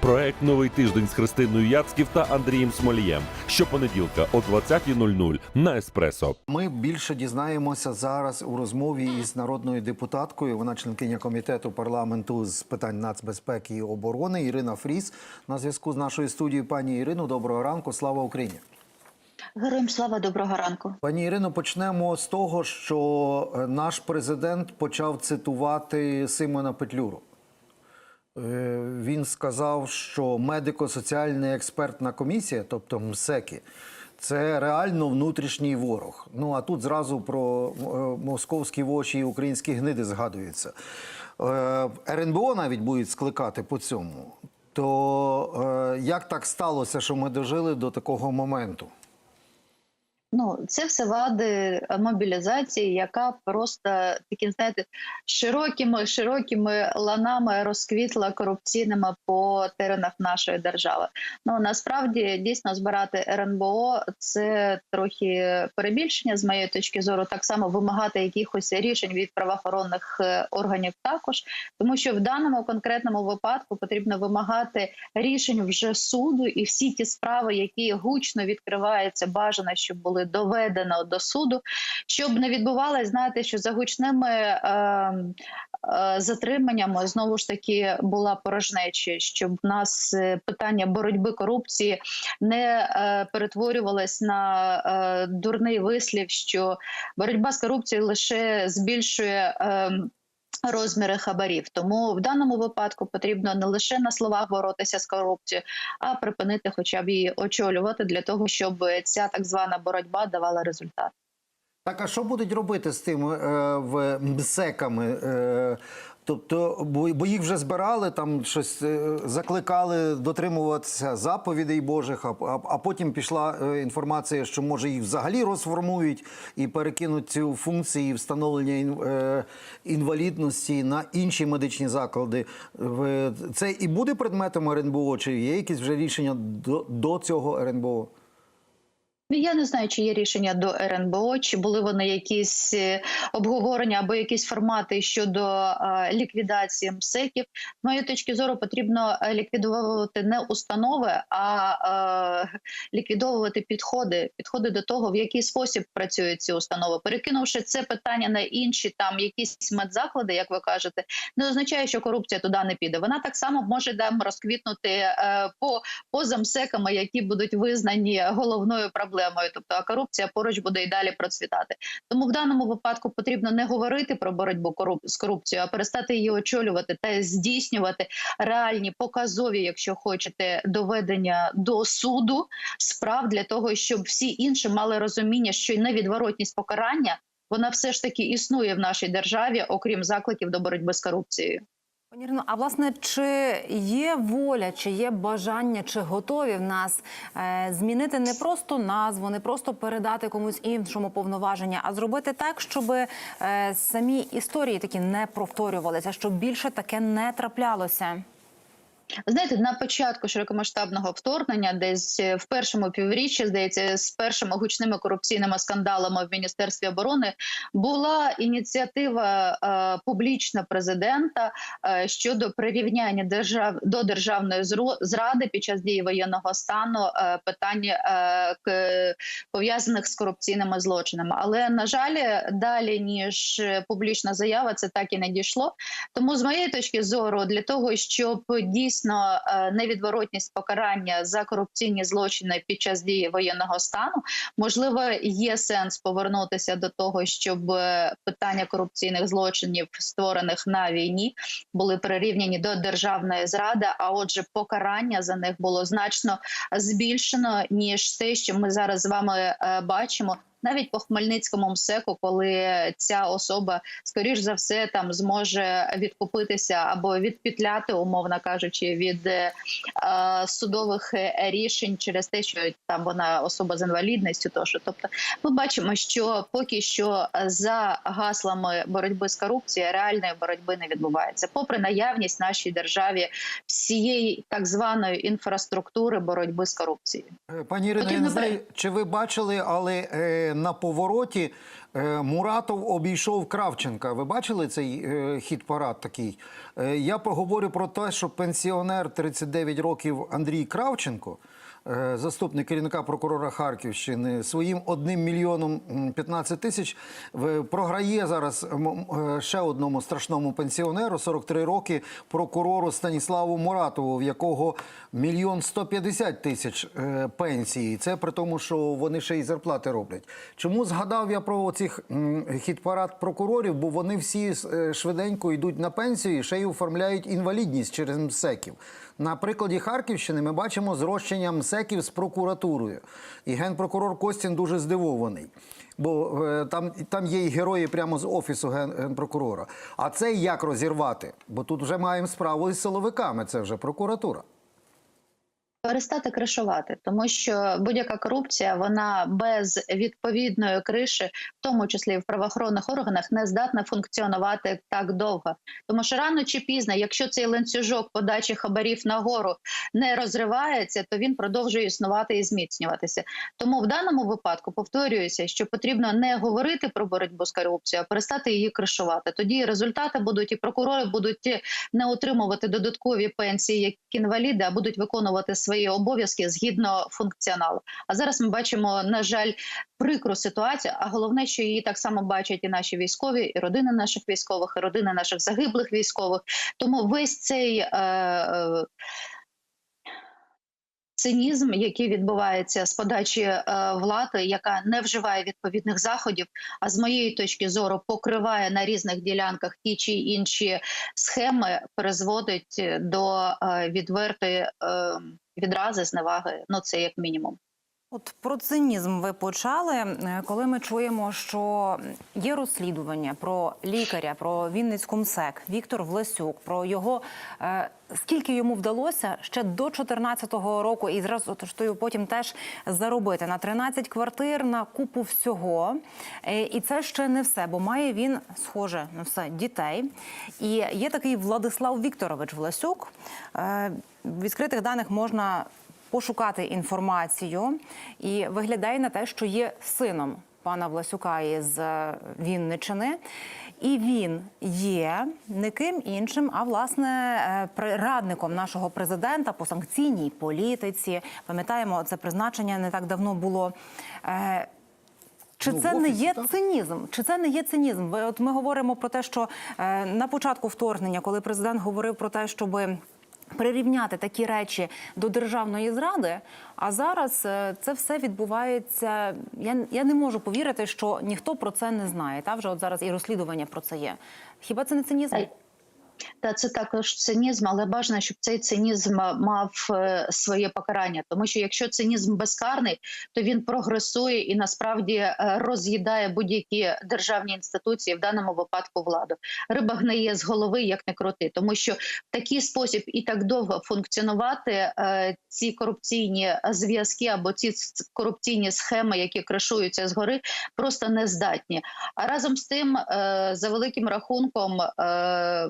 Проект Новий тиждень з Христиною Яцьків та Андрієм Смолієм. Щопонеділка о 20.00 на Еспресо. Ми більше дізнаємося зараз у розмові із народною депутаткою. Вона членкиня комітету парламенту з питань нацбезпеки і оборони Ірина Фріс. На зв'язку з нашою студією. Пані Ірино, доброго ранку. Слава Україні. Героям слава доброго ранку. Пані Ірино, почнемо з того, що е, наш президент почав цитувати Симона Петлюру. Е, Він сказав, що медико-соціальна експертна комісія, тобто МСЕКи, це реально внутрішній ворог. Ну а тут зразу про е, московські воші і українські гниди згадуються. Е, РНБО навіть будуть скликати по цьому. То як так сталося, що ми дожили до такого моменту? Ну, це все вади мобілізації, яка просто таким, знаєте, широкими широкими ланами розквітла корупційними по теренах нашої держави. Ну насправді дійсно збирати РНБО це трохи перебільшення з моєї точки зору. Так само вимагати якихось рішень від правоохоронних е, органів також, тому що в даному конкретному випадку потрібно вимагати рішень вже суду, і всі ті справи, які гучно відкриваються, бажано, щоб були доведено до суду, щоб не відбувалося, знаєте, що за гучними е, е, затриманнями знову ж таки була порожнеча, щоб в нас е, питання боротьби корупції не е, перетворювалось на е, дурний вислів, що боротьба з корупцією лише збільшує. Е, Розміри хабарів, тому в даному випадку потрібно не лише на словах боротися з корупцією, а припинити, хоча б її очолювати для того, щоб ця так звана боротьба давала результат. Так, а що будуть робити з тими е, МСЕКами? Е, тобто, бо, їх вже збирали, там щось е, закликали дотримуватися заповідей Божих, а, а, а потім пішла е, інформація, що може їх взагалі розформують і перекинуть цю функції встановлення е, інвалідності на інші медичні заклади. Це і буде предметом РНБО, чи є якісь вже рішення до, до цього РНБО? Я не знаю, чи є рішення до РНБО, чи були вони якісь е, обговорення або якісь формати щодо е, ліквідації МСЕКів. З моєї точки зору потрібно е, ліквідовувати не установи, а ліквідовувати підходи, підходи до того, в який спосіб працюють ці установи. Перекинувши це питання на інші там якісь медзаклади, як ви кажете, не означає, що корупція туди не піде. Вона так само може там розквітнути по поза МСЕКами, які будуть визнані головною проблемою. Тобто, а корупція поруч буде і далі процвітати. Тому в даному випадку потрібно не говорити про боротьбу з корупцією, а перестати її очолювати та здійснювати реальні показові, якщо хочете, доведення до суду справ для того, щоб всі інші мали розуміння, що й невідворотність покарання вона все ж таки існує в нашій державі, окрім закликів до боротьби з корупцією. Пані а власне, чи є воля, чи є бажання, чи готові в нас е, змінити не просто назву, не просто передати комусь іншому повноваження, а зробити так, щоб е, самі історії такі не повторювалися, щоб більше таке не траплялося? Знаєте, на початку широкомасштабного вторгнення, десь е, в першому півріччі, здається, з першими гучними корупційними скандалами в міністерстві оборони була ініціатива е, публічна президента е, щодо прирівняння держав до державної зради під час дії воєнного стану е, питання е, пов'язаних з корупційними злочинами. Але на жаль, далі ніж е, публічна заява, це так і не дійшло. Тому з моєї точки зору, для того, щоб дійсно е, невідворотність покарання за корупційні злочини під час дії воєнного стану, можливо, є сенс повернутися до того, щоб е, питання корупційних злочинів, створених на війні, були прирівняні до державної зради. А отже, покарання за них було значно збільшено ніж те, що ми зараз з вами е, бачимо. Навіть по Хмельницькому МСЕКу, коли ця особа, скоріш за все, там зможе відкупитися або відпітляти, умовно кажучи, від е, судових рішень через те, що там вона особа з інвалідністю. Тощо, тобто, ми бачимо, що поки що за гаслами боротьби з корупцією реальної боротьби не відбувається, попри наявність в нашій державі всієї так званої інфраструктури боротьби з корупцією. Е, Пані Ірино, я не знаю, чи ви бачили, але е, на повороті е, Муратов обійшов Кравченка. Ви бачили цей е, хід парад такий? Е, Я поговорю про те, що пенсіонер 39 років Андрій Кравченко. Е, Заступник керівника прокурора Харківщини своїм 1 мільйоном м, 15 тисяч програє зараз е, ще одному страшному пенсіонеру 43 роки прокурору Станіславу Муратову, в якого мільйон 150 тисяч е, пенсії. Це при тому, що вони ще й зарплати роблять. Чому згадав я про цих хіт-парад прокурорів? Бо вони всі швиденько йдуть на пенсію ще й оформляють інвалідність через МСЕКів. На прикладі Харківщини ми бачимо зрощення МСЕКів з прокуратурою. І генпрокурор Костін дуже здивований. Бо е, там, там є і герої прямо з офісу ген, генпрокурора. А це як розірвати? Бо тут вже маємо справу із силовиками, це вже прокуратура. Перестати кришувати, тому що будь-яка корупція вона без відповідної криші, в тому числі в правоохоронних органах, не здатна функціонувати так довго. Тому що рано чи пізно, якщо цей ланцюжок подачі хабарів нагору не розривається, то він продовжує існувати і зміцнюватися. Тому в даному випадку повторююся, що потрібно не говорити про боротьбу з корупцією, а перестати її кришувати. Тоді результати будуть, і прокурори будуть не отримувати додаткові пенсії як інваліди, а будуть виконувати свої обов'язки згідно функціоналу. А зараз ми бачимо, на жаль, прикру ситуацію. А головне, що її так само бачать і наші військові, і родини наших військових, і родини наших загиблих військових. Тому весь цей. Е, е, Цинізм, який відбувається з подачі е, влади, яка не вживає відповідних заходів, а з моєї точки зору покриває на різних ділянках ті чи інші схеми, призводить до е, відвертої е, відрази, зневаги. Ну це як мінімум. От про цинізм ви почали, е, коли ми чуємо, що є розслідування про лікаря, про Вінницьку МСЕК, Віктор Власюк, про його е, скільки йому вдалося ще до 2014 року, і зразу то потім теж заробити на 13 квартир, на купу всього. Е, І це ще не все, бо має він схоже на все дітей. І є такий Владислав Вікторович Власюк. Е, відкритих даних можна пошукати інформацію і виглядає на те, що є сином пана Власюка із е, Вінничини. І він є не ким іншим, а власне е, радником нашого президента по санкційній політиці. Пам'ятаємо, це призначення не так давно було. Е, Чи Ну, це в не є так? цинізм? Чи це не є цинізм? От ми говоримо про те, що на початку вторгнення, коли президент говорив про те, щоби прирівняти такі речі до державної зради. А зараз е, це все відбувається. Я, я не можу повірити, що ніхто про це не знає. Та вже от зараз і розслідування про це є. Хіба це не цинізм? Та це також цинізм, але бажано, щоб цей цинізм мав е, своє покарання. Тому що якщо цинізм безкарний, то він прогресує і насправді е, роз'їдає будь-які державні інституції, в даному випадку владу. Риба гниє з голови, як не крути, тому що в такий спосіб і так довго функціонувати е, ці корупційні зв'язки або ці корупційні схеми, які кришуються згори, просто не здатні. А разом з тим, за великим рахунком,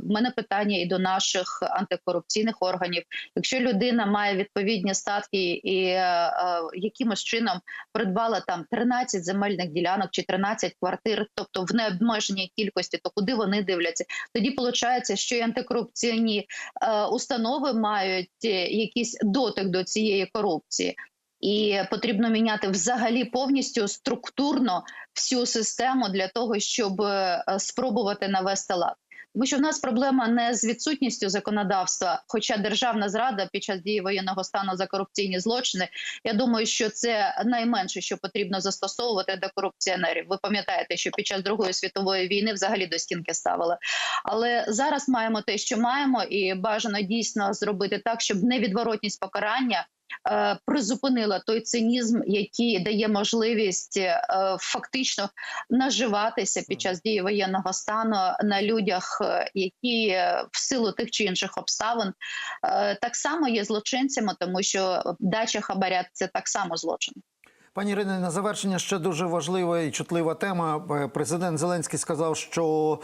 мене питання і до наших антикорупційних органів. Якщо людина має відповідні статки і е, е, якимось чином придбала там 13 земельних ділянок чи 13 квартир, тобто в необмеженій кількості, то куди вони дивляться? Тоді виходить, що і антикорупційні е, установи мають е, якийсь дотик до цієї корупції. І потрібно міняти взагалі повністю структурно всю систему для того, щоб е, спробувати навести лад. Тому що в нас проблема не з відсутністю законодавства, хоча державна зрада під час дії воєнного стану за корупційні злочини. Я думаю, що це найменше, що потрібно застосовувати до корупціонерів. Ви пам'ятаєте, що під час Другої світової війни взагалі до стінки ставили. Але зараз маємо те, що маємо, і бажано дійсно зробити так, щоб невідворотність покарання призупинила той цинізм, який дає можливість е, фактично наживатися під час дії воєнного стану на людях, е, які е, в силу тих чи інших обставин е, так само є злочинцями, тому що дача хабаря це так само злочин. Пані Ірино, на завершення ще дуже важлива і чутлива тема. Е, Президент Зеленський сказав, що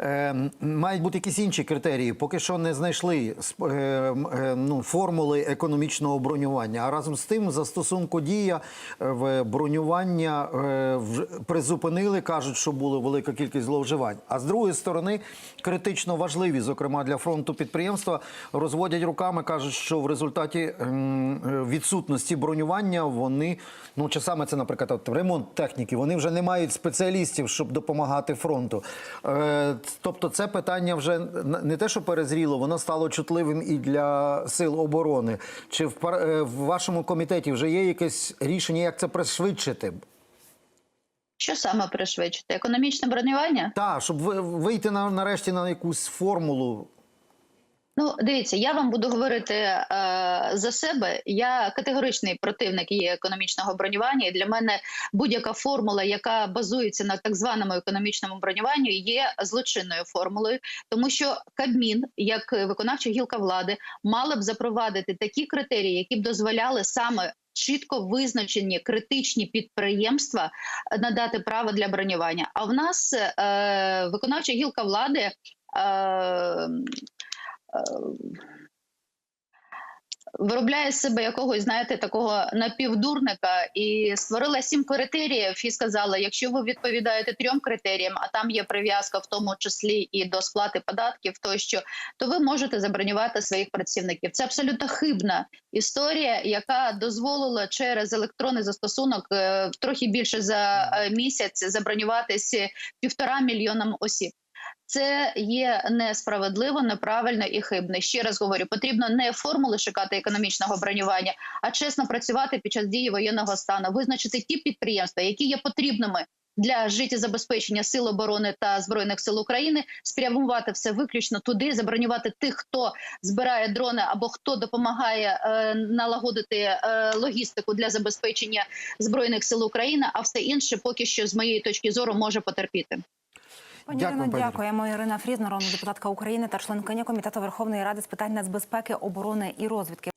е, мають бути якісь інші критерії. Поки що не знайшли е, е, ну, формули економічного бронювання. А разом з тим, застосунку дія е, в бронювання е, призупинили, кажуть, що було велика кількість зловживань. А з другої сторони, критично важливі, зокрема для фронту підприємства, розводять руками, кажуть, що в результаті е, відсутності бронювання вони, ну часами це, наприклад, от, ремонт техніки, вони вже не мають спеціалістів, щоб допомагати фронту. Е, тобто, це питання вже не те, що перезріло, воно стало чутливим і для сил оборони. Чи в, е, в вашому комітеті вже є якесь рішення, як це пришвидшити? Що саме пришвидшити? Економічне бронювання? Так, щоб вийти на, нарешті на якусь формулу. Ну, дивіться, я вам буду говорити е, за себе. Я категоричний противник є економічного бронювання. І для мене будь-яка формула, яка базується на так званому економічному бронюванню, є злочинною формулою, тому що Кабмін, як виконавча гілка влади, мала б запровадити такі критерії, які б дозволяли саме. Чітко визначені критичні підприємства е, надати право для бронювання. А в нас е, виконавча гілка влади е, виробляє з себе якогось, знаєте, такого напівдурника і створила сім критеріїв і сказала: якщо ви відповідаєте трьом критеріям, а там є прив'язка, в тому числі і до сплати податків, тощо, то ви можете забронювати своїх працівників. Це абсолютно хибна історія, яка дозволила через електронний застосунок е, трохи більше за е, місяць забронюватися півтора мільйонам осіб. Це є несправедливо, неправильно і хибно. Ще раз говорю, потрібно не формули шукати економічного бронювання, а чесно працювати під час дії воєнного стану, визначити ті підприємства, які є потрібними для життєзабезпечення сил оборони та збройних сил України, спрямувати все виключно туди, забронювати тих, хто збирає дрони або хто допомагає е, налагодити е, логістику для забезпечення збройних сил України. А все інше поки що з моєї точки зору може потерпіти. Пані Дякую, Ірино, пані Ірино. дякуємо. Ірина Фріз, народна депутатка України та членкиня комітету Верховної Ради з питань нацбезпеки, оборони і розвідки.